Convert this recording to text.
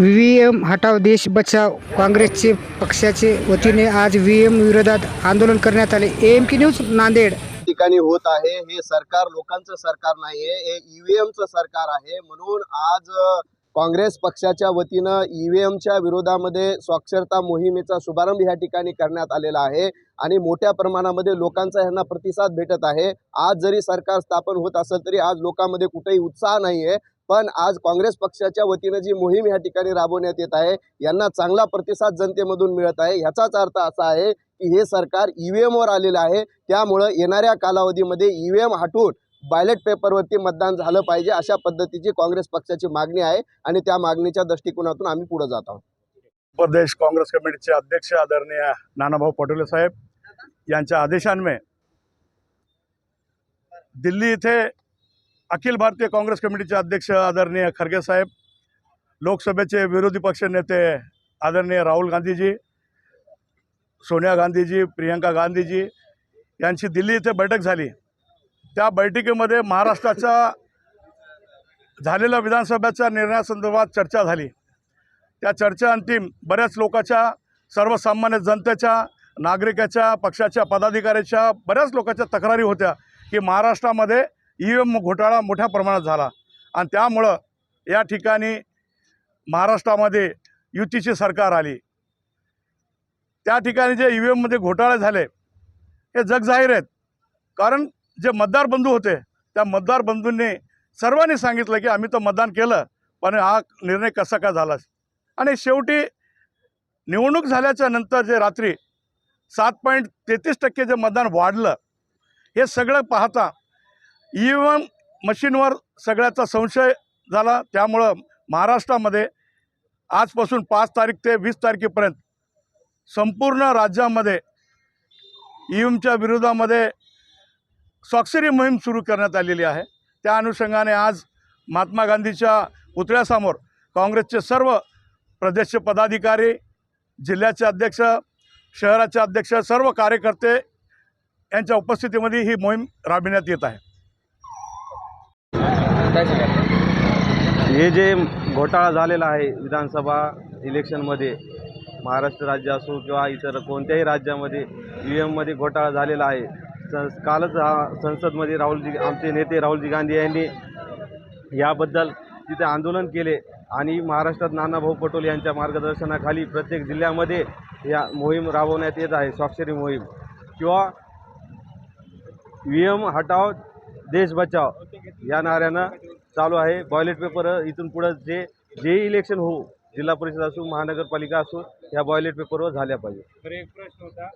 V M हटाव देश बचाव काँग्रेसचे पक्षाचे वतीने आज व्ही एम विरोधात आंदोलन करण्यात आले. एम की न्यूज नांदेड. ठिकाणी होत आहे. हे सरकार लोकांचं सरकार नाहीये. हे ईव्हीएमचं सरकार आहे. म्हणून आज काँग्रेस पक्षाच्या वतीनं ईव्हीएमच्या विरोधामध्ये साक्षरता मोहिमेचा शुभारंभ ह्या ठिकाणी करण्यात आलेला आहे. आणि मोठ्या प्रमाणामध्ये लोकांचा ह्यांना प्रतिसाद भेटत आहे. आज जरी सरकार स्थापन होत असेल तरी आज लोकांमध्ये कुठेही उत्साह नाही आहे पण आज काँग्रेस पक्षाच्या वतीनं जी मोहीम ह्या ठिकाणी राबवण्यात येत आहे यांना चांगला प्रतिसाद जनतेमधून मिळत आहे. ह्याचाच अर्थ असा आहे की हे सरकार ईव्हीएमवर आलेलं आहे. त्यामुळं येणाऱ्या कालावधीमध्ये ईव्हीएम हटवून बॅलेट पेपरवरती मतदान झालं पाहिजे अशा पद्धतीची काँग्रेस पक्षाची मागणी आहे आणि त्या मागणीच्या दृष्टिकोनातून आम्ही पुढे जात आहोत. प्रदेश काँग्रेस कमिटीचे अध्यक्ष आदरणीय नानाभाऊ पटोले साहेब यांच्या आदेशान्वये दिल्ली इथे अखिल भारतीय काँग्रेस कमिटीचे अध्यक्ष आदरणीय खरगे साहेब लोकसभेचे विरोधी पक्ष नेते आदरणीय राहुल गांधीजी सोनिया गांधीजी प्रियंका गांधीजी यांची दिल्ली इथे बैठक झाली. त्या बैठकीमध्ये महाराष्ट्राच्या झालेल्या विधानसभेच्या निर्णयासंदर्भात चर्चा झाली. त्या चर्चा अंतिम बऱ्याच लोकांच्या सर्वसामान्य जनतेच्या नागरिकाच्या पक्षाच्या पदाधिकाऱ्याच्या बऱ्याच लोकांच्या तक्रारी होत्या की महाराष्ट्रामध्ये ई एम घोटाळा मोठ्या प्रमाणात झाला. आणि त्यामुळं या ठिकाणी महाराष्ट्रामध्ये युतीची सरकार आली. त्या ठिकाणी जे ई व्ही एममध्ये घोटाळे झाले हे जगजाहीर आहेत. कारण जे मतदार बंधू होते त्या मतदार बंधूंनी सर्वांनी सांगितलं की आम्ही तर मतदान केलं पण हा निर्णय कसा काय झाला? आणि शेवटी निवडणूक झाल्याच्यानंतर जे रात्री सात पॉईंट तेहतीस टक्के जे मतदान वाढलं हे सगळं पाहता ई एम मशीनवर सगळ्याचा संशय झाला. त्यामुळं महाराष्ट्रामध्ये आजपासून पाच तारीख ते वीस तारखेपर्यंत संपूर्ण राज्यामध्ये ई एमच्या विरोधामध्ये स्वाक्षरी मोहीम सुरू करण्यात आलेली आहे. त्या अनुषंगाने आज महात्मा गांधीच्या पुतळ्यासमोर काँग्रेसचे सर्व प्रदेशचे पदाधिकारी जिल्ह्याचे अध्यक्ष शहराचे अध्यक्ष सर्व कार्यकर्ते यांच्या उपस्थितीमध्ये ही मोहीम राबविण्यात येत आहे. हे जे घोटाळा झालेला आहे विधानसभा इलेक्शनमध्ये महाराष्ट्र राज्य असो किंवा इतर कोणत्याही राज्यामध्ये यू व्ही एममध्ये घोटाळा झालेला आहे. स कालच हा संसदमध्ये राहुलजी आमचे नेते राहुलजी गांधी यांनी याबद्दल तिथे आंदोलन केले आणि महाराष्ट्रात नानाभाऊ पटोले यांच्या मार्गदर्शनाखाली प्रत्येक जिल्ह्यामध्ये या मोहीम राबवण्यात येत आहे स्वाक्षरी मोहीम. किंवा व्ही एम हटाव देश बचाव. या नाऱ्यानं चालू आहे. बॉयलेट पेपर इथून पुढं जे जे इलेक्शन होऊ जिल्हा परिषद असो महानगरपालिका असो या बॉयलेट पेपरवर झाल्या पाहिजे तर एक प्रश्न होता.